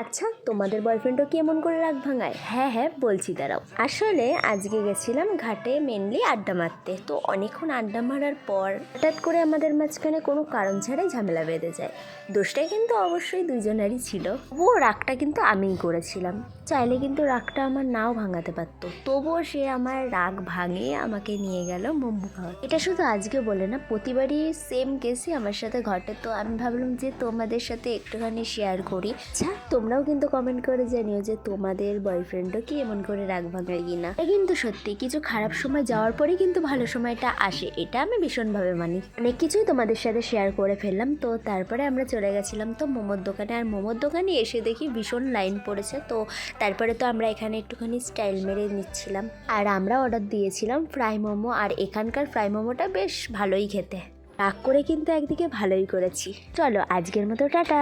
আচ্ছা তোমাদের বয়ফ্রেন্ডও কি এমন করে রাগ ভাঙায়? হ্যাঁ হ্যাঁ বলছি, দাঁড়াও। আসলে আজকে গেছিলাম ঘাটে মেনলি আড্ডা মারতে। তো অনেকক্ষণ আড্ডা মারার পর হঠাৎ করে আমাদের মাঝখানে কোনো কারণ ছাড়াই ঝামেলা বেঁধে যায়। দোষটা কিন্তু অবশ্যই দুজনেরই ছিল। ও রাগটা কিন্তু আমিই করেছিলাম। চাইলে কিন্তু রাগটা আমার নাও ভাঙাতে পারতো। তবুও সে আমার রাগ ভাঙিয়ে আমাকে নিয়ে গেল মোমো খাওয়া এটা শুধু আজকে বলে না, প্রতিবারই সেম কেসই আমার সাথে ঘটে। তো আমি ভাবলাম যে তোমাদের সাথে একটুখানি শেয়ার করি। আচ্ছা তোমরাও কিন্তু কমেন্ট করে জানিও যে তোমাদের বয়ফ্রেন্ডও কি এমন করে রাগ ভাঙায় কিনা। এটা কিন্তু সত্যি, কিছু খারাপ সময় যাওয়ার পরেই কিন্তু ভালো সময়টা আসে, এটা আমি ভীষণভাবে মানি। অনেক কিছুই তোমাদের সাথে শেয়ার করে ফেললাম, তো তারপরে আমরা চলে গেছিলাম তো মোমোর দোকানে, আর মোমোর দোকানে এসে দেখি ভীষণ লাইন পড়েছে, তো তারপরে তো আমরা এখানে একটুখানি স্টাইল মেরে নিচ্ছিলাম। আর আমরা অর্ডার দিয়েছিলাম ফ্রাই মোমো, আর এখানকার ফ্রাই মোমোটা বেশ ভালোই খেতে। রাগ করে কিন্তু একদিকে ভালোই করেছি। চলো, আজকের মতো টাটা।